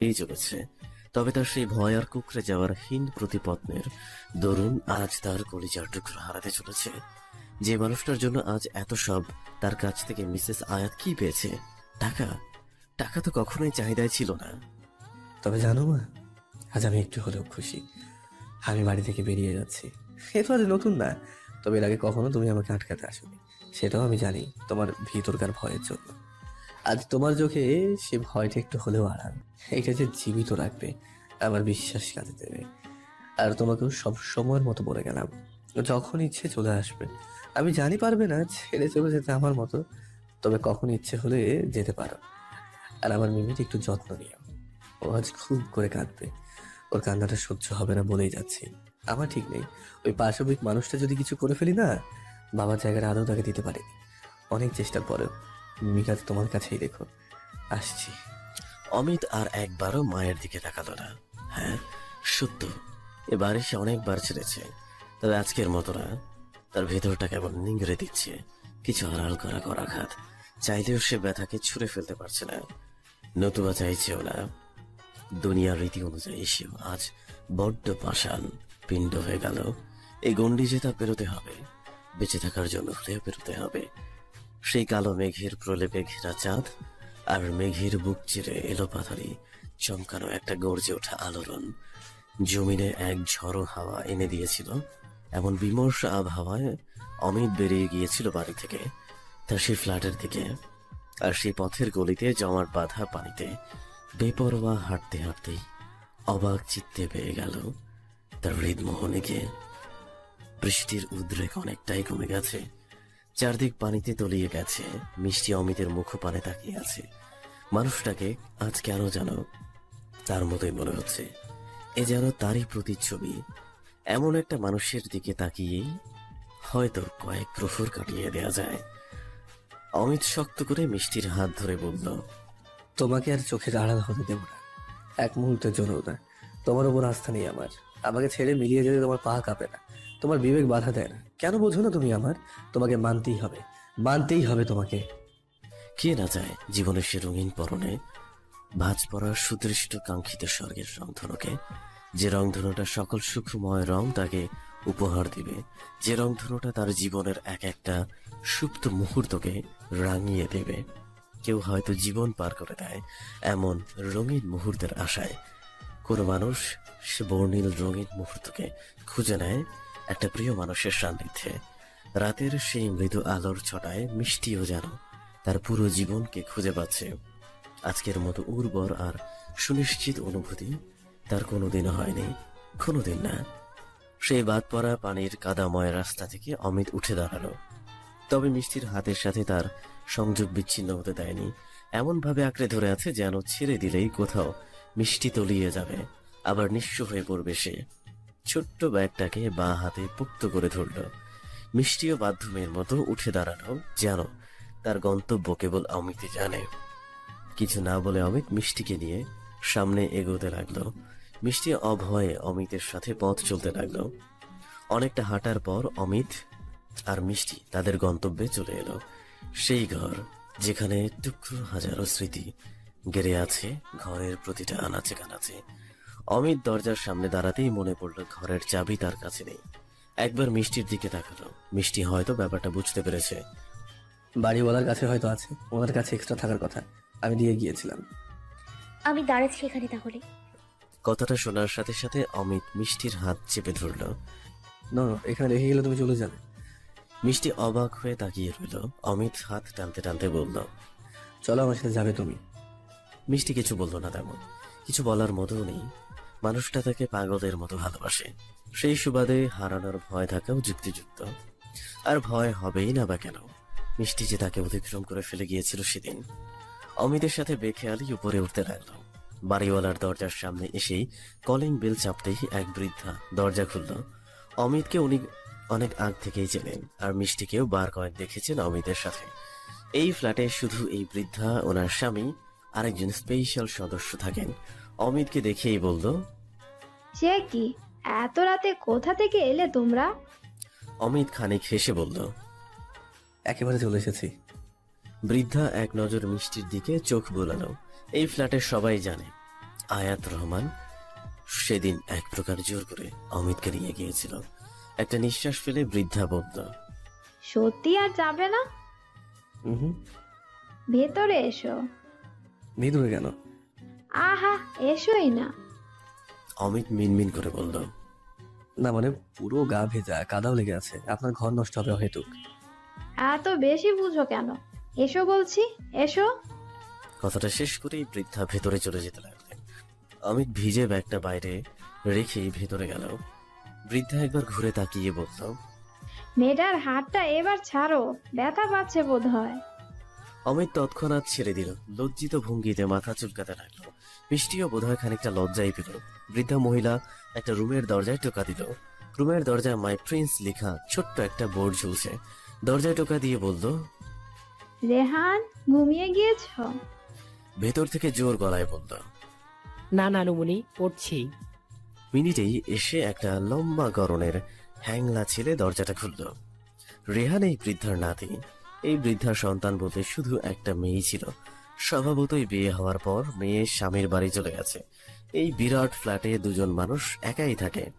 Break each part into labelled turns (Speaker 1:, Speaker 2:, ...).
Speaker 1: এই চলেছে তবে তার সেই ভয় আর কুকড়ে যাওয়ার হীন প্রতিপত্নের দরুন আজ তার কলিজার টুকরো হারাতে চলেছে। যে মানুষটার জন্য আজ এত সব, তার কাছ থেকে মিসেস আয়াত কি পেয়েছে? টাকা? টাকা তো কখনোই চাহিদায় ছিল না।
Speaker 2: তবে জানো মা, আজ আমি একটু হলেও খুশি। আমি বাড়ি থেকে বেরিয়ে যাচ্ছি। এ তো আজ নতুন না, তবে এর আগে কখনো তুমি আমাকে আটকাতে আসোনি। সেটাও আমি জানি, তোমার ভিতরকার ভয়ের জন্য। আজ তোমার চোখে সে ভয়টা একটু হলেও আড়াল। এটা যে জীবিত রাখবে, আমার বিশ্বাস কাজে দেবে। আর তোমাকেও সব সময়ের মতো বলে গেলাম, যখন ইচ্ছে চলে আসবে। আমি জানি পারবে না ছেড়ে চলে যেতে আমার মতো, তবে কখন ইচ্ছে হলে যেতে পারো। আর আমার মিমির একটু যত্ন নিও। ও আজ খুব করে কাঁদবে। ওর কান্নাটা সহ্য হবে না বলেই যাচ্ছি। আমার ঠিক নেই। ওই পাশবিক মানুষটা যদি কিছু করে ফেলি না বাবার জায়গাটা আদৌ তাকে দিতে পারিনি। অনেক চেষ্টার পরেও মিকা তোমার কাছেই, দেখো। আসছি।
Speaker 1: অমিত আর একবারও মায়ের দিকে তাকালো না। হ্যাঁ সত্য। এবারে সে অনেকবার ছেড়েছে। তবে আজকের মতো না। তার ভেতরটা কেমন নিংড়ে দিচ্ছে। কিছু আড়াল করা করাঘাত চাইলেও সে ব্যথাকে ছুঁড়ে ফেলতে পারছে না। নতুবা চাইছেও না। দুনিয়ার রীতি অনুযায়ী সেও আজ বড্ড পাষাণ, পিণ্ড হয়ে গেল। এই গণ্ডি যে তা পেরোতে হবে। বেঁচে থাকার জন্য হলেও পেরোতে হবে। সেই কালো মেঘের প্রলেপে ঘেরা চাঁদ আর মেঘের বুক চিরে এলো পাথারি, চমকানো একটা গর্জে ওঠা আলোড়ন। জমিনে এক ঝড়ো হাওয়া এনে দিয়েছিল, এমন বিমর্ষ আবহাওয়ায় অমিত বেরিয়ে গিয়েছিল বাড়ি থেকে। তার সেই ফ্ল্যাটের দিকে আর সেই পথের গলিতে জমাট বাঁধা পানিতে বেপরোয়া হাঁটতে হাঁটতেই অবাক চিত্তে পেয়ে গেল তার হৃদমোহনীকে। বৃষ্টির উদ্রেক অনেকটাই কমে গেছে। চারদিক পানিতে তলিয়ে গেছে। মিষ্টি অমিতের মুখ পানে তাকিয়ে আছে। মানুষটাকে আজ কেন জানো তার মতোই মনে হচ্ছে। এ যেন তারই প্রতিচ্ছবি। এমন একটা মানুষের দিকে তাকিয়েই হয়তো কয়েক প্রহর কাটিয়ে দেয়া যায়। অমিত শক্ত করে মিষ্টির হাত ধরে বলল,
Speaker 2: তোমাকে আর চোখের আড়াল হতে দেবো না। এক মুহূর্তের জন্য না। তোমার উপর আস্থা নেই আমার। আমাকে ছেড়ে মিলিয়ে যেতে তোমার পা কাঁপে না। তোমার বিবেক বাধা দেয় না। কেন বোঝো না তুমি আমার? তোমাকে মানতেই হবে। মানতেই হবে তোমাকে।
Speaker 1: কে না চায় জীবনের সে রঙিন পরনে ভাঁজ পড়া সুদৃষ্ট কাঙ্ক্ষিত স্বর্গের রংধনুকে? যে রংধনুটা সকল সুখময় রং তাকে উপহার দিবে। যে রংধনুটা তার জীবনের এক একটা সুপ্ত মুহূর্তকে রাঙিয়ে দেবে। কেউ হয়তো জীবন পার করে দেয় এমন রঙিন মুহূর্তের আশায়। কোনো মানুষ সে বর্ণিল রঙিন মুহূর্তকে খুঁজে নেয় একটা প্রিয় মানুষের সান্নিধ্যে। রাতের সেই মৃদু আলোর ছটায় মিষ্টিও যেন তার পুরো জীবনকে খুঁজে পাচ্ছে। আজকের মতো উর্বর আর সুনিশ্চিত অনুভূতি তার কোনোদিনও হয়নি, কোনোদিন না। সেই বাদ পড়া পানির কাদাময় রাস্তা থেকে অমিত উঠে দাঁড়াল। তবে মিষ্টির হাতের সাথে তার সংযোগ বিচ্ছিন্ন হতে দেয়নি। এমন ভাবে আঁকড়ে ধরে আছে যেন ছেড়ে দিলেই কোথাও মিষ্টি তলিয়ে যাবে, আবার নিঃস্ব হয়ে পড়বে সে। ছোট্ট ব্যাগটাকে বাঁ হাতে পুক্ত করে ধরল। মিষ্টিও বাধ্যমের মতো উঠে দাঁড়ানো যেন তার গন্তব্য কেবল অমিতই জানে। কিছু না বলে অমিত মিষ্টিকে নিয়ে সামনে এগোতে লাগল। মিষ্টি অভয়ে অমিতের সাথে পথ চলতে লাগল। অনেকটা হাঁটার পর অমিত আর মিষ্টি তাদের গন্তব্যে চলে এলো। সেই ঘর যেখানে টুকরো হাজারো স্মৃতি গেড়ে আছে ঘরের প্রতিটা আনাচে কানাচে। অমিত দরজার সামনে দাঁড়াতেই মনে পড়ল ঘরের চাবি তার কাছে নেই। একবার মিষ্টির দিকে তাকালো। মিষ্টি হয়তো ব্যাপারটা বুঝতে পেরেছে।
Speaker 2: বাড়িওয়ালার কাছে হয়তো আছে। ওনার কাছে এক্সট্রা থাকার কথা। আমি দিয়ে গিয়েছিলাম।
Speaker 3: আমি দাঁড়াচ্ছি এখানে তাহলে।
Speaker 1: কথাটা শোনার সাথে সাথে অমিত মিষ্টির হাত চেপে ধরল।
Speaker 2: না না, এখানে রেখে গেলে তুমি চলে যাবে।
Speaker 1: মিষ্টি অবাক হয়ে তাকিয়ে রইল। অমিত হাত টানতে টানতে বলল
Speaker 2: চলো আমার সাথে যাবে তুমি।
Speaker 1: মিষ্টি কিছু বলল না তেমন। কিছু বলার মতো নেই। মানুষটা তাকে পাগলের মতো ভালোবাসে। সেই সুবাদে হারানোর ভয় থাকাও যুক্তিযুক্ত। আর ভয় হবেই না বা কেন? মিষ্টি যে তাকে অতিক্রম করে ফেলে গিয়েছিল সেদিন। অমিতের সাথে বেখেয়ালি উপরে উঠতে লাগল। বাড়িওয়ালার দরজার সামনে এসেই কলিং বেল চাপতেই এক বৃদ্ধা দরজা খুলল। অমিতকে উনি অনেক আগ থেকেই চেনেন আর মিষ্টিকেও বার কয়েক দেখেছেন অমিতের সাথে। এই ফ্ল্যাটে শুধু এই বৃদ্ধা, ওনার স্বামী, আরেকজন স্পেশাল সদস্য থাকেন। অমিতকে দেখেই বলল
Speaker 4: সে কি? এত রাতে কোথা থেকে এলে তোমরা?
Speaker 1: অমিত খানিক হেসে বলল
Speaker 2: একেবারে চলে এসেছি।
Speaker 1: বৃদ্ধা এক নজর মিষ্টির দিকে চোখ বোলালো। এই ফ্ল্যাটের সবাই জানে আয়াত রহমান সেদিন এক প্রকার জোর করে অমিতকে নিয়ে গিয়েছিল। একটা নিঃশ্বাস ফেলে বৃদ্ধা বলল
Speaker 4: সত্যি আর যাবে না?
Speaker 2: হুম।
Speaker 4: ভেতরে এসো।
Speaker 2: ভিতরে কেন?
Speaker 4: আহা এসোই না।
Speaker 1: অমিত মিনমিন করে বলল
Speaker 2: না মানে পুরো গা ভেজা কাদাও লেগে আছে আপনার ঘর নষ্ট হবে হেতুক
Speaker 4: এত বেশি বুঝো কেন? এসো বলছি এসো।
Speaker 1: কথাটা শেষ করেই বৃদ্ধা ভেতরে চলে যেতে লাগলেন। অমিত ভিজে ব্যাগটা বাইরে রেখেই ভেতরে গেল। বৃদ্ধা একবার ঘুরে তাকিয়ে বলল
Speaker 4: মেয়েটার হাতটা এবার ছাড়ো ব্যথা পাচ্ছে বোধ হয়
Speaker 1: অমিত তৎক্ষণাৎ ছেড়ে দিল লজ্জিত ভঙ্গিতে মাথা চুলকাতে লাগল। মিষ্টিও বোধহয় খানিকটা লজ্জাই পেল। বৃদ্ধা মহিলা একটা রুমের দরজায় টোকা দিল। রুমের দরজায় মাই প্রিন্স লেখা ছোট্ট একটা বোর্ড ঝুলছে। দরজায় টোকা দিয়ে বলল
Speaker 4: রেহান ঘুমিয়ে গিয়েছ?
Speaker 1: ভেতর থেকে জোর গলায় বলল
Speaker 5: না নানুমণি পড়ছি।
Speaker 1: মিনিটেই এসে একটা লম্বা গরনের হ্যাংলা ছেলে দরজাটা খুলল। রেহান এই বৃদ্ধার নাতি। এই বৃদ্ধার সন্তান বলতে শুধু একটা মেয়েই ছিল। স্বভাবতই বিয়ে হওয়ার পর মেয়ে স্বামীর বাড়ি চলে গেছে। এই বিরাট ফ্ল্যাটে দুজন মানুষ একাই থাকে।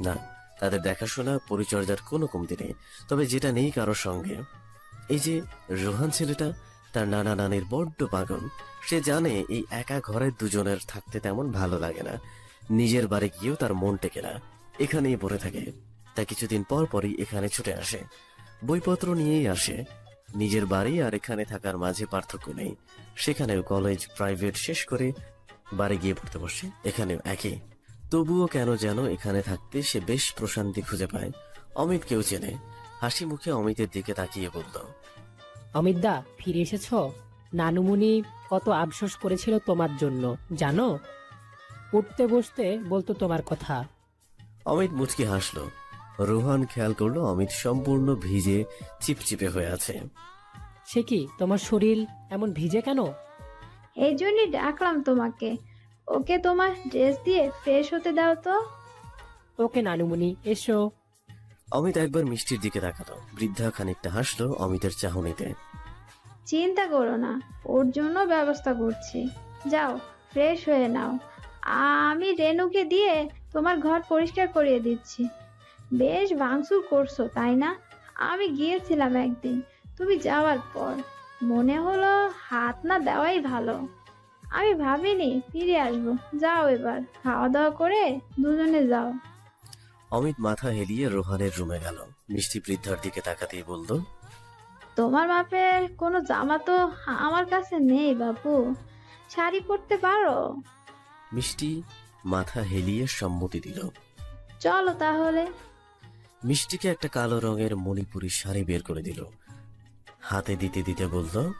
Speaker 1: না, তাদের দেখাশোনা, পরিচর্যার কোনো কমতি নেই। তবে যেটা নেই কারোর সঙ্গে। এই যে রোহান ছেলেটা, তার নানা নানির বড্ড পাগল। সে জানে এই একা ঘরে দুজনের থাকতে তেমন ভালো লাগে না। নিজের বাড়ি গিয়েও তার মন টেকে না। এখানেই পড়ে থাকে। তা কিছুদিন পর পরই এখানে ছুটে আসে। বইপত্র নিয়েই আসে। নিজের বাড়ি আর এখানে থাকার মাঝে পার্থক্য নেই। সেখানেও কলেজ প্রাইভেট শেষ করে বাড়ি গিয়ে পড়তে বসে এখানেও একই। তবুও কেন যেন এখানে থাকতে সে বেশ প্রশান্তি খুঁজে পায়। অমিত কেউ চেনে হাসি মুখে অমিতের দিকে তাকিয়ে বলল
Speaker 5: অমিতদা ফিরে এসেছ? নানুমুনি কত আফসোস করেছিল তোমার জন্য জানো? উঠতে বসতে বলতো তোমার কথা।
Speaker 1: অমিত মুচকি হাসলো রোহান খেয়াল করল অমিত সম্পূর্ণ ভিজে চিপচিপে হয়ে আছে।
Speaker 5: সে কি তোমার শরীর এমন ভিজে কেন?
Speaker 4: এই জন্যই ডাকলাম তোমাকে। ওকে তোমার ড্রেস দিয়ে ফ্রেশ হতে দাও তো।
Speaker 5: ওকে নানুমণি এসো।
Speaker 1: অমিত একবার মিষ্টির দিকে তাকালো। বৃদ্ধা খানিকটা হাসলো অমিতের চাহনিতে।
Speaker 4: চিন্তা করো না ওর জন্য ব্যবস্থা করছি। যাও ফ্রেশ হয়ে নাও। আমি রেনুকে দিয়ে তোমার ঘর পরিষ্কার করিয়ে দিচ্ছি। বেশ ভাঙচুর করছ তাই না? আমি গিয়েছিলাম একদিন তুমি যাওয়ার পর। মনে হলো হাত না দেওয়াই ভালো। আমি ভাবিনি ফিরে আসব। যাও এবার খাওয়া দাওয়া করে দুজনে যাও।
Speaker 1: অমিত মাথা হেলিয়ে রোহানের রুমে গেল। মিষ্টি বৃদ্ধার দিকে তাকাতেই বলল
Speaker 4: তোমার মাপের কোনো জামা তো আমার কাছে নেই বাবু শাড়ি পরতে পারো?
Speaker 1: মিষ্টি মাথা হেলিয়ে সম্মতি দিল।
Speaker 4: চলো তাহলে।
Speaker 1: মিষ্টিকে একটা কালো রঙের মণিপুরি শাড়ি বের করে দিল। হাতে দিতে দিতে বলল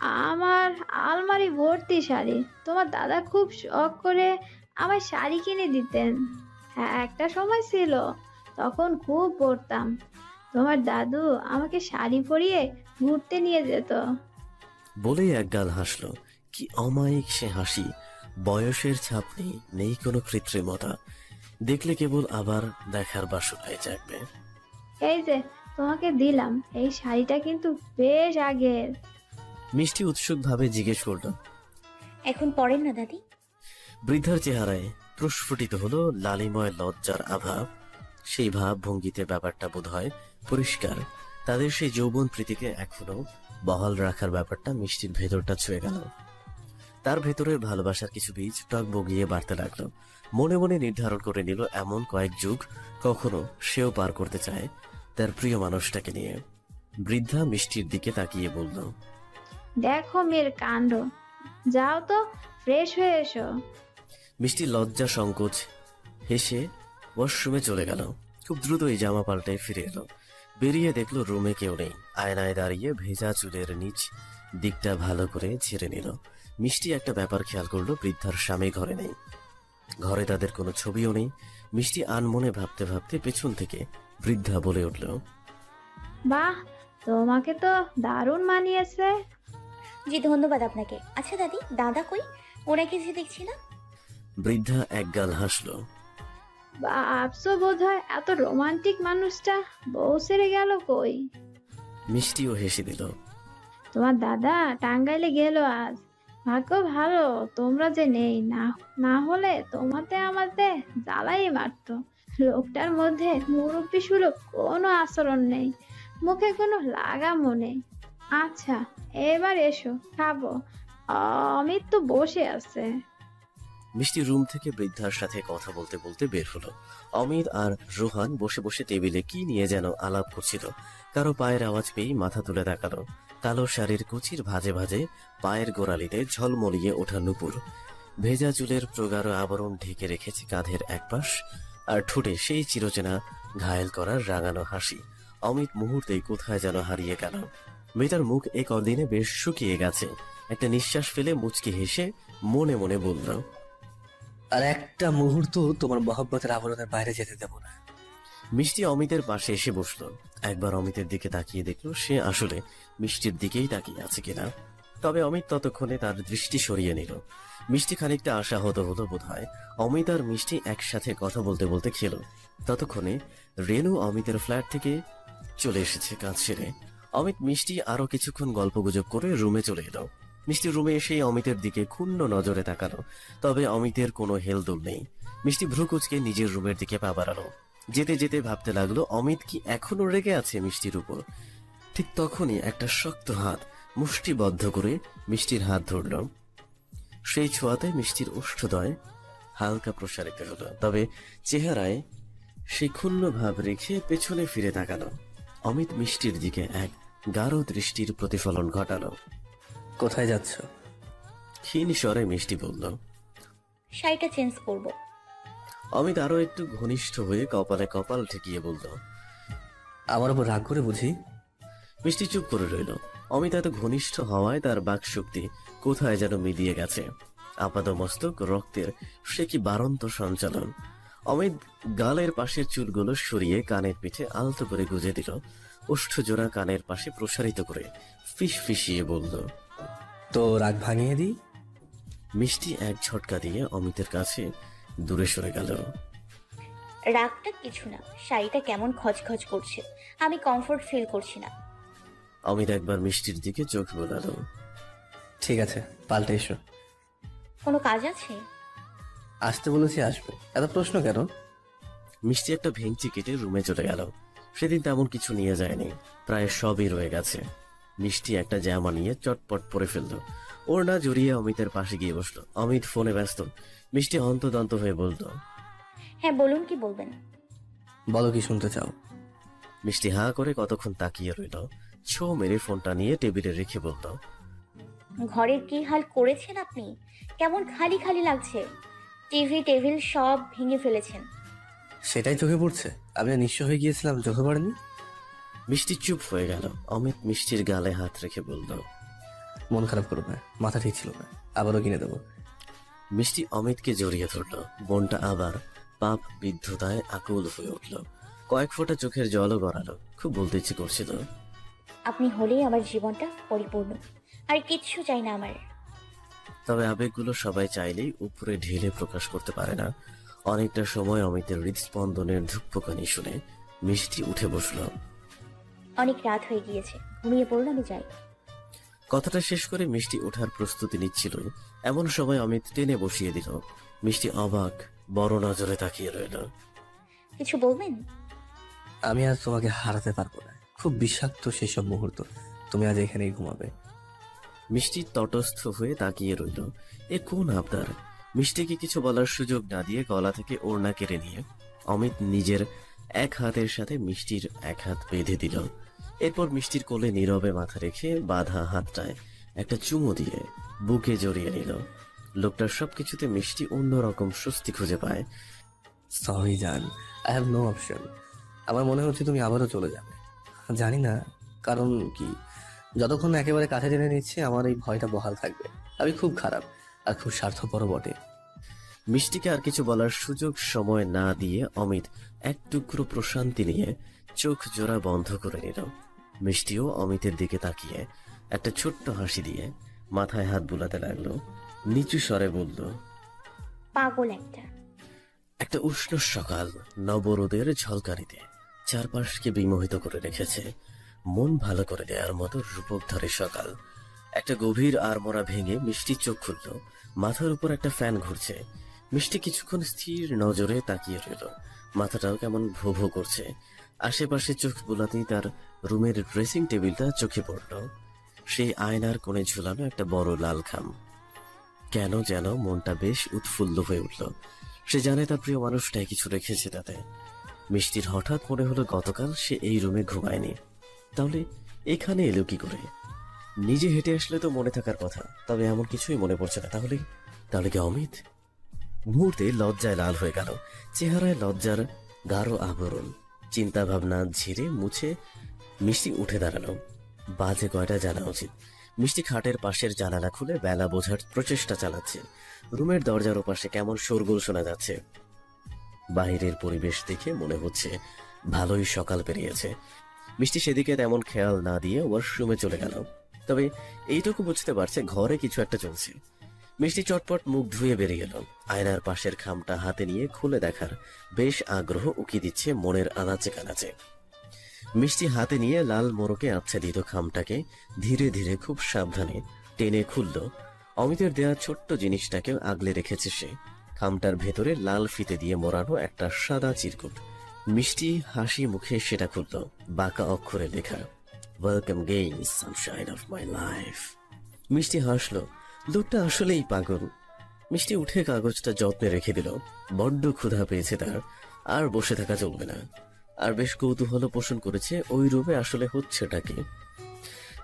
Speaker 4: আমার আলমারি ভর্তি শাড়ি। তোমার দাদা খুব শখ করে আমার শাড়ি কিনে দিতেন। হ্যাঁ একটা সময় ছিল তখন খুব পরতাম। তোমার দাদু আমাকে শাড়ি পরিয়ে ঘুরতে নিয়ে যেত।
Speaker 1: বলেই একগাল হাসলো। কি অমায়িক সে হাসি। বয়সের ছাপ নেই নেই কোনো কৃত্রিমতা। দেখলে কেবল আবার দেখার বাসনায় জাগবে।
Speaker 4: এই যে তোমাকে দিলাম। এই শাড়িটা কিন্তু বেশ আগের।
Speaker 1: মিষ্টি উৎসুকভাবে জিজ্ঞেস করল
Speaker 3: এখন পড়েন না দাদি।
Speaker 1: বৃদ্ধার চেহারায় প্রস্ফুটিত হলো লালিময় লজ্জার আভাব। সেই ভাব ভঙ্গিতে ব্যাপারটা বোধ হয় পরিষ্কার। তাদের সেই যৌবন প্রীতিকে এখনও বহাল রাখার ব্যাপারটা মিষ্টির ভেতরটা ছুঁয়ে গেল। তার ভেতরের ভালোবাসার কিছু বীজ টক বগিয়ে বাড়তে লাগল। মনে মনে নির্ধারণ করে নিল এমন কয়েক যুগ কখনো সেও পার করতে চায় তার প্রিয় মানুষটাকে নিয়ে। বৃদ্ধা মিষ্টির দিকে তাকিয়ে বলল
Speaker 4: দেখো মেয়ের কাণ্ড। যাও তো ফ্রেশ হয়ে এসো।
Speaker 1: মিষ্টি লজ্জা সংকোচ হেসে ওয়াশরুমে চলে গেল। খুব দ্রুতই জামা পাল্টে ফিরে এলো। বেরিয়ে দেখল রুমে কেউ নেই। আয়নায় দাঁড়িয়ে ভেজা চুলের নিচ দিকটা ভালো করে ঝেড়ে নিল। মিষ্টি একটা ব্যাপার খেয়াল করল বৃদ্ধার স্বামী ঘরে নেই। ঘরে তাদের কোনো ছবিও নেই। মিষ্টি আনমনে ভাবতে ভাবতে পেছন থেকে বৃদ্ধা বলে উঠল
Speaker 4: বাহ তোমাকে তো দারুণ মানিয়েছে।
Speaker 3: জি ধন্যবাদ আপনাকে। আচ্ছা দাদি দাদা কই? ওনাকে যে দেখছি না?
Speaker 1: বৃদ্ধা একগাল হাসলো
Speaker 4: ভাবছ বোধ হয় এত রোমান্টিক মানুষটা বউ সেরে গেল কই?
Speaker 1: মিষ্টিও হেসে দিল
Speaker 4: তোমার দাদা টাঙ্গাইলে গেল আজ। ভাগ্য ভালো, তোমরা যে নেই, না না হলে তোমাতে আমাতে জ্বালাই মারতো। লোকটার মধ্যে মুরব্বী সুলভ কোনো আচরণ নেই, মুখে কোনো লাগামও নেই। আচ্ছা এবার এসো, খাব। অমিত তো বসে আছে।
Speaker 1: মিষ্টি রুম থেকে বৃদ্ধার সাথে কথা বলতে বলতে বের হলো। অমিত আর রোহান বসে বসে টেবিলে কি নিয়ে যেন আলাপ করছিল, কারও পায়ের আওয়াজ পেয়েই মাথা তুলে তাকালো। কালো শাড়ির কুচির ভাজে ভাজে পায়ের গোড়ালিতে ঝলমলিয়ে ওঠা নুপুর। ভেজা চুলের প্রগাঢ় আবরণ ঢেকে রেখেছে কাঁধের একপাশ আর ঠোঁটে সেই চিরচেনা ঘায়েল করার রাঙানো হাসি। অমিত মুহূর্তেই কোথায় যেন হারিয়ে গেল। মেয়েটার মুখ এ কদিনে বেশ শুকিয়ে গেছে। একটা নিঃশ্বাস ফেলে মুচকি হেসে মনে মনে বলল
Speaker 2: আর একটা মুহূর্ত তোমার মহব্বতের আবরণের বাইরে যেতে দেবো না।
Speaker 1: মিষ্টি অমিতের পাশে এসে বসল। একবার অমিতের দিকে তাকিয়ে দেখল সে আসলে মিষ্টির দিকেই তাকিয়ে আছে কিনা? তবে অমিত ততক্ষণে তার দৃষ্টি সরিয়ে নিল। মিষ্টি খানিকটা আশাহত হলো বোধ হয় অমিত আর মিষ্টি একসাথে কথা বলতে বলতে খেলো। ততক্ষণে রেনু অমিতের ফ্ল্যাট থেকে চলে এসেছে কাজ সেরে। অমিত মিষ্টি আরও কিছুক্ষণ গল্পগুজব করে রুমে চলে এলো। মিষ্টি রুমে এসেই অমিতের দিকে ক্ষুণ্ণ নজরে তাকালো। তবে অমিতের কোনো হেলদোল নেই। মিষ্টি ভ্রুকুচকে নিজের রুমের দিকে পা বাড়ালো। যেতে যেতে ভাবতে লাগল, অমিত কি এখনও রেগে আছে মিষ্টির উপর? ঠিক তখনই একটা শক্ত হাত মুষ্টিবদ্ধ করে মিষ্টির হাত ধরল। সেই ছোঁয়াতে মিষ্টির ওষ্ঠদয় হালকা প্রসারিত হলো। তবে চেহারায় সেই ক্ষুণ্ণ ভাব রেখে পেছনে ফিরে তাকালো। অমিত মিষ্টির দিকে এক গাঢ় দৃষ্টির প্রতিফলন ঘটালো।
Speaker 2: কোথায় যাচ্ছ?
Speaker 1: ক্ষীণ স্বরে মিষ্টি বলল
Speaker 3: শাড়িটা চেঞ্জ করব।
Speaker 1: অমিত আরও একটু ঘনিষ্ঠ হয়ে কপালে কপাল ঠেকিয়ে বলল
Speaker 2: আমার উপর রাগ করে বুঝি
Speaker 1: মিষ্টি চুপ করে রইল। অমিত এত ঘনিষ্ঠ হওয়ায় তার বাকশক্তি কোথায় যেন মিলিয়ে গেছে। আপাত মস্তক রক্তের সে কি বারন্ত সঞ্চালন। অমিত গালের পাশের চুলগুলো সরিয়ে কানের পিঠে আলতো করে গুজে দিল। ওষ্ঠজোড়া কানের পাশে প্রসারিত করে ফিস ফিসিয়ে বলল
Speaker 2: তো রাগ ভাঙিয়ে দিই?
Speaker 1: মিষ্টি এক ঝটকা দিয়ে অমিতের কাছে দূরে সরে গেল।
Speaker 3: রাগটা কিছু না শাড়িটা কেমন খচখচ করছে। আমি কমফোর্ট ফিল করছি না।
Speaker 1: অমিত একবার মিষ্টির দিকে চোখ বোলালো।
Speaker 2: ঠিক আছে পাল্টে এসো।
Speaker 3: কোনো কাজ আছে?
Speaker 2: আসতে বলেছি আসবে। এত প্রশ্ন কেন?
Speaker 1: মিষ্টি একটা ভেঙচি কেটে রুমে চলে গেল। সেদিন তেমন কিছু নিয়ে যায়নি। প্রায় সবই রয়ে গেছে। মিষ্টি একটা জামা নিয়ে চটপট পরে ফেলল। ওর না জড়িয়ে অমিতের পাশে গিয়ে বসল। অমিত ফোনে ব্যস্ত। মিষ্টি হন্তদন্ত হয়ে বলতো
Speaker 3: হ্যাঁ বলুন কি বলবেন?
Speaker 2: বলো কি শুনতে চাও।
Speaker 1: মিষ্টি হা করে কতক্ষণ তাকিয়ে রইল। ছো মেরে ফোনটা নিয়ে টেবিলে রেখে বলতো
Speaker 3: ঘরের কি হাল করেছেন আপনি? কেমন খালি খালি লাগছে। টিভি টেবিল সব ভেঙে ফেলেছেন।
Speaker 2: সেটাই চোখে পড়ছে। আমি নিঃস্ব হয়ে গিয়েছিলাম চোখে পড়েনি?
Speaker 1: মিষ্টি চুপ হয়ে গেল। অমিত মিষ্টির গালে হাত রেখে বলল
Speaker 2: মন খারাপ করো না মাথা ঠিক ছিল না আবারও কিনে দেবো।
Speaker 1: মিষ্টি অমিতকে জড়িয়ে ধরল। মনটা আবার পাপ বিদ্ধতায় আকুল হয়ে উঠল। কয়েক ফোঁটা চোখের জলও গড়ালো। খুব বলতে ইচ্ছে করছিল
Speaker 3: আপনি হলেই আমার জীবনটা পরিপূর্ণ। আর কিচ্ছু চাই না আমার।
Speaker 1: তবে আবেগগুলো সবাই চাইলেই উপরে ঢেলে প্রকাশ করতে পারে না। অনেকটা সময় অমিতের হৃদস্পন্দনের ধুকপোকানি শুনে মিষ্টি উঠে বসল।
Speaker 3: অনেক রাত হয়ে গিয়েছে। ঘুমিয়ে পড়ুন আমি যাই।
Speaker 1: কথাটা শেষ করে মিষ্টি ওঠার প্রস্তুতি নিচ্ছিল। এমন সময় অমিত টেনে বসিয়ে দিল। মিষ্টি অবাক বড় নজরে তাকিয়ে রইল।
Speaker 3: কিছু বলবেন?
Speaker 2: আমি আর তোমাকে হারাতে পারব না। খুব বিষাক্ত সেসব মুহূর্ত। তুমি আজ এখানেই ঘুমাবে।
Speaker 1: মিষ্টি তটস্থ হয়ে তাকিয়ে রইল। এ কোন আবদার? মিষ্টিকে কিছু বলার সুযোগ না দিয়ে গলা থেকে ওড়না কেড়ে নিয়ে অমিত নিজের এক হাতের সাথে মিষ্টির এক হাত বেঁধে দিল। এরপর মিষ্টির কোলে নীরবে মাথা রেখে বাধা হাতটায় একটা চুমু দিয়ে বুকে জড়িয়ে নিল। লোকটার সবকিছুতে মিষ্টি অন্যরকম স্বস্তি খুঁজে পায়।
Speaker 2: সরি জান আই হ্যাভ নো অপশন আমার মনে হচ্ছে তুমি আবারও চলে যাবে। জানি না কারণ কি? যতক্ষণ না একেবারে কাছে টেনে নিচ্ছে আমার এই ভয়টা বহাল থাকবে। আমি খুব খারাপ আর খুব স্বার্থপর বটে।
Speaker 1: মিষ্টিকে আর কিছু বলার সুযোগ সময় না দিয়ে অমিত এক টুকরো প্রশান্তি নিয়ে চোখ জোড়া বন্ধ করে নিল। মিষ্টিও অমিতের দিকে তাকিয়ে একটা ছোট্ট হাসি দিয়ে মাথায় হাত বুলাতে লাগল। নিচু স্বরে বলল
Speaker 3: পাগল একটা।
Speaker 1: একটা উষ্ণ সকাল নবরোদের ঝলকারিতে চারপাশকে বিমোহিত করে রেখেছে। মন ভালো করে দেওয়ার মতো রূপকধারী সকাল। একটা গভীর আড়মোড়া ভেঙে মিষ্টি চোখ খুলল। মাথার উপর একটা ফ্যান ঘুরছে। মিষ্টি কিছুক্ষণ স্থির নজরে তাকিয়ে রইল। মাথাটাও কেমন ভো ভো করছে। আশেপাশে চোখ বুলাতেই তার রুমের ড্রেসিং টেবিলটা চোখে পড়ল। সেই আয়নার কোণে ঝুলানো একটা বড় লাল খাম। কেন যেন মনটা বেশ উৎফুল্ল হয়ে উঠল। সে জানে তার প্রিয় মানুষটাই কিছু রেখেছে তাতে। মিষ্টির হঠাৎ মনে হলো গতকাল সে এই রুমে ঘুমায়নি। তাহলে এখানে এলো কি করে? নিজে হেঁটে আসলে তো মনে থাকার কথা, তবে এমন কিছুই মনে পড়ছে না। তাহলে তাহলে কি অমিত? মুহূর্তে লজ্জায় লাল হয়ে গেল। চেহারায় লজ্জার গাঢ় আবরণ। চিন্তা ভাবনা ঝিরে মুছে মিষ্টি উঠে দাঁড়াল। বাজে কয়টা জানা উচিত। মিষ্টি খাটের পাশের জানালা খুলে বেলা বোঝার প্রচেষ্টা চালাচ্ছে। রুমের দরজার ওপাশে কেমন শোরগোল শোনা যাচ্ছে। বাইরের পরিবেশ দেখে মনে হচ্ছে ভালোই সকাল পেরিয়েছে। মিষ্টি সেদিকে তেমন খেয়াল না দিয়ে ওয়াশরুমে চলে গেল। তবে এইটুকু বুঝতে পারছে ঘরে কিছু একটা চলছে। মিষ্টি চটপট মুখ ধুয়ে বেরিয়ে গেল আয়নার পাশের খামটা হাতে নিয়ে খুলে দেখার বেশ আগ্রহ উকি দিচ্ছে মনের আনাচে কানাচে। মিষ্টি হাতে নিয়ে লাল মোড়কে আচ্ছাদিত খামটাকে, ধীরে ধীরে খুব সাবধানে টেনে খুলল। অমিতের দেয়া ছোট্ট জিনিসটাকেও আগলে রেখেছে সে। খামটার ভেতরে লাল ফিতে দিয়ে মোড়ানো একটা সাদা চিরকুট। মিষ্টি হাসি মুখে সেটা খুলল বাঁকা অক্ষরে লেখা welcome again sunshine of my life মিষ্টি হাসলো লোকটা আসলেই পাগল। মিষ্টি উঠে কাগজটা যত্নে রেখে দিল, বড্ড ক্ষুধা পেয়েছে তার, আর বসে থাকা চলবে না। আর বেশ কৌতূহল পোষণ করেছে ওই রুমে আসলে হচ্ছেটা কি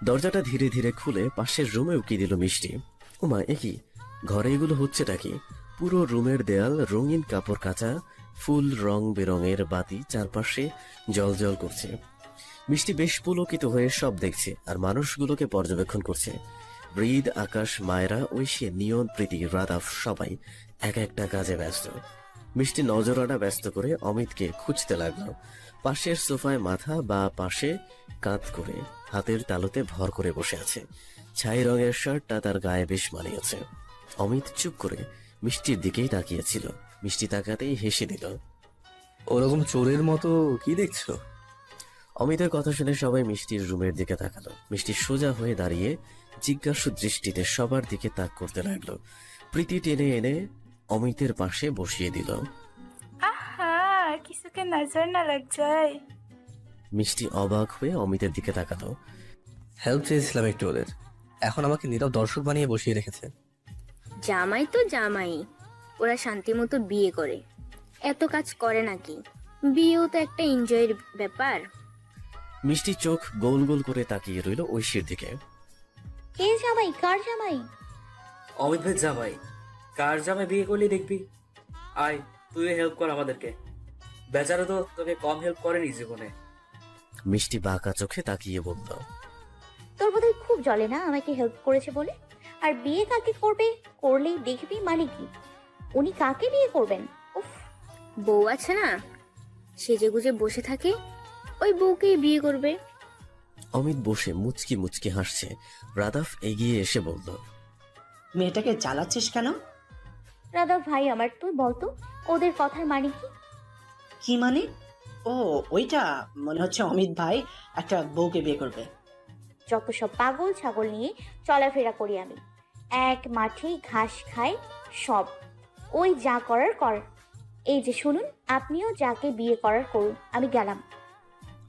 Speaker 1: দরজাটা ধীরে ধীরে খুলে পাশের রুমে উকি দিল মিষ্টি? ওমা, এ কি? ঘরে এগুলো হচ্ছেটা কি? পুরো রুমের দেয়াল রঙিন কাপড় কাচা, ফুল রং বেরঙের বাতি চারপাশে জল জল করছে। মিষ্টি বেশ পুলকিত হয়ে সব দেখছে আর মানুষগুলোকে পর্যবেক্ষণ করছে। ব্রিদ আকাশ, মায়েরা, ঐশী, নিয়ন, প্রীতি রাদাফ সবাই এক একটা কাজে ব্যস্ত। মিষ্টি নজরানা ব্যস্ত করে অমিতকে খুঁজতে লাগল। পাশের সোফায় মাথা বা পাশে কাঁধ করে হাতের তালুতে ভর করে বসে আছে। ছাই রঙের শার্টটা তার গায়ে বেশ মানিয়েছে। অমিত চুপ করে মিষ্টির দিকেই তাকিয়েছিল। মিষ্টি তাকাতেই হেসে দিল
Speaker 2: ওরকম চোরের মতো কি দেখছ?
Speaker 1: অমিতের কথা শুনে সবাই মিষ্টির রুমের দিকে তাকালো। মিষ্টি সোজা হয়ে দাঁড়িয়ে জিজ্ঞাসু দৃষ্টিতে সবার দিকে তাক করতে লাগল। প্রীতি টেনে এনে অমিতের পাশে বসিয়ে দিল
Speaker 6: আহা কিছুকে নজর না লাগ যায়
Speaker 1: মিষ্টি অবাক হয়ে অমিতের দিকে তাকালো
Speaker 2: হেল্প চেয়েছিলাম একটু ওদের। এখন আমাকে নীরব দর্শক বানিয়ে বসিয়ে রেখেছে।
Speaker 7: জামাই তো জামাই ওরা শান্তি মতো বিয়ে করে। এত কাজ করে নাকি? বিয়েও তো একটা এনজয়ের ব্যাপার।
Speaker 1: মিষ্টি চোখ গোল গোল করে তাকিয়ে রইল ঐশীর দিকে।
Speaker 3: কে জামাই? কার জামাই?
Speaker 8: অমিত ভাই জামাই। কার জামাই বিয়ে করলি দেখবি? আয় তুই হেল্প কর আমাদেরকে। বেচারা তো তোকে কম হেল্প করেনি জীবনে।
Speaker 1: মিষ্টি বাঁকা চোখে তাকিয়ে বলল
Speaker 3: তোর বোধহয় খুব জলে না আমাকে হেল্প করেছে বলে? আর বিয়ে কাকে করবে করলেই দেখবি মানে কি। উনি কাকে বিয়ে করবেন? উফ।
Speaker 7: বউ আছে না সেজে গুজে বসে থাকে ওই বউকেই বিয়ে করবে।
Speaker 1: অমিত বসে মুচকি মুচকি হাসছে। রাদাফ এগিয়ে এসে বলল
Speaker 9: মেয়েটাকে জ্বালাচ্ছিস কেন?
Speaker 3: রাধা ভাই আমার তুই বলতো ওদের কথার মানে কি?
Speaker 9: কি মানে? ও ওইটা মনে হচ্ছে অমিত ভাই একটা বউকে বিয়ে করবে।
Speaker 3: যত সব পাগল ছাগল নিয়ে চলাফেরা করি আমি। এক মাঠে ঘাস খাই সব। ওই যা করার কর। এই যে শুনুন আপনিও যাকে বিয়ে করার করুন আমি গেলাম।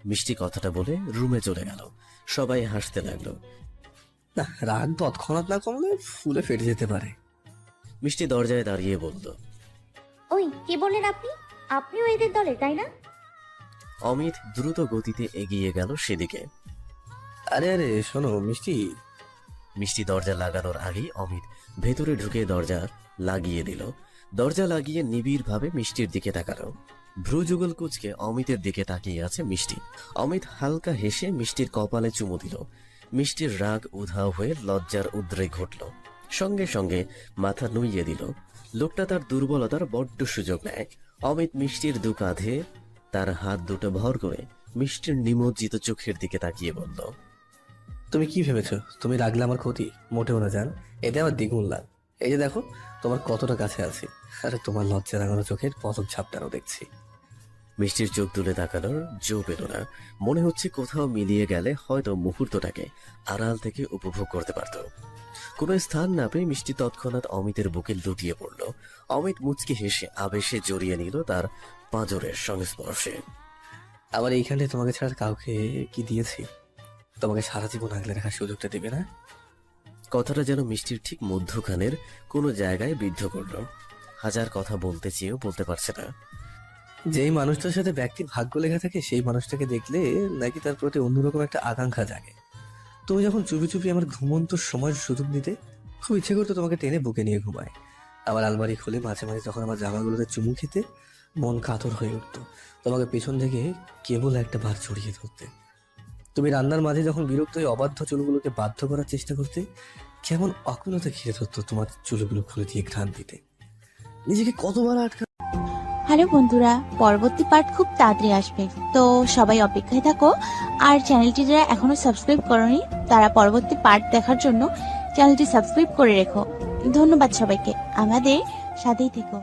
Speaker 1: মিষ্টি কথাটা বলে রুমে চলে গেল। সবাই হাসতে লাগল।
Speaker 2: না রাগ তৎক্ষণাৎ না কমলে ফুলে ফেটে যেতে পারে।
Speaker 1: মিষ্টি দরজায় দাঁড়িয়ে বলল
Speaker 3: ওই কি বললেন আপনি? আপনিও এদের দলে তাই না?
Speaker 1: অমিত দ্রুত গতিতে এগিয়ে গেল সেদিকে।
Speaker 2: আরে আরে, শোনো, মিষ্টি।
Speaker 1: মিষ্টি দরজা লাগানোর আগেই অমিত ভেতরে ঢুকে দরজা লাগিয়ে দিল। দরজা লাগিয়ে নিবিড় ভাবে মিষ্টির দিকে তাকালো। ভ্রুযুগল কুচকে অমিতের দিকে তাকিয়ে আছে মিষ্টি। অমিত হালকা হেসে মিষ্টির কপালে চুমু দিল। মিষ্টির রাগ উধাও হয়ে লজ্জার উদ্রেক ঘটল। সঙ্গে সঙ্গে মাথা নুইয়ে দিল। লোকটা তার দুর্বলতার বড্ড সুযোগ নেয়। অমিত মিষ্টির দু কাঁধে তার হাত দুটো ভর করে মিষ্টির নিমজ্জিত চোখের দিকে তাকিয়ে বলল
Speaker 2: তুমি কি ভেবেছো? তুমি রাগলে আমার ক্ষতি? মোটেও না জান। এতে আমার দ্বিগুণ লাভ। এই যে দেখো তোমার কতটা কাছে আছি। আরে তোমার লজ্জা রাগানো চোখের পথক ছাপটানো দেখছি।
Speaker 1: মিষ্টির চোখ তুলে তাকানোর জো পেল না। মনে হচ্ছে কোথাও মিলিয়ে গেলে হয়তো মুহূর্তটাকে আড়াল থেকে উপভোগ করতে পারত। কোনো স্থান না পেয়ে মিষ্টি তৎক্ষণাৎ অমিতের বুকে লুটিয়ে পড়ল। অমিত মুচকি হেসে আবেশে জড়িয়ে নিল তার পাঁজরের সংস্পর্শে।
Speaker 2: আবার এইখানে তোমাকে ছাড়া কাউকে কি দিয়েছি? তোমাকে সারা জীবন আগলে রাখার সুযোগটা দেবে না?
Speaker 1: কথাটা যেন মিষ্টির ঠিক মধ্যখানের কোনো জায়গায় বিদ্ধ করল। হাজার কথা বলতে চেয়েও বলতে পারছে না।
Speaker 2: যেই মানুষটার সাথে ব্যক্তির ভাগ্য লেখা থাকে, সেই মানুষটাকে দেখলে নাকি তার প্রতি অন্যরকম একটা আকাঙ্ক্ষা জাগে। তুমি যখন চুপি চুপি আমার ঘুমন্ত সময়ের সুযোগ নিতে খুব ইচ্ছে করতো তোমাকে টেনে বুকে নিয়ে ঘুমায়। আবার আলমারি খুলে মাঝে মাঝে যখন আমার জামাগুলোতে চুমু খেতে মন কাতর হয়ে উঠতো, তোমাকে পেছন থেকে কেবল একটা বার ছড়িয়ে ধরতে। তুমি রান্নার মাঝে যখন বিরক্ত হয়ে অবাধ্য চুলগুলোকে বাধ্য করার চেষ্টা করতে, কেমন অকুলতা ঘিরে ধরতো তোমার চুলগুলো খুলে দিয়ে ঘ্রাণ দিতে। নিজেকে কতবার আটকা
Speaker 10: হ্যালো বন্ধুরা, পরবর্তী পার্ট খুব তাড়াতাড়ি আসবে। তো সবাই অপেক্ষায় থাকো, আর চ্যানেলটি যারা এখনও সাবস্ক্রাইব করনি, তারা পরবর্তী পার্ট দেখার জন্য চ্যানেলটি সাবস্ক্রাইব করে রেখো। ধন্যবাদ সবাইকে। আমাদের সাথেই থেকো।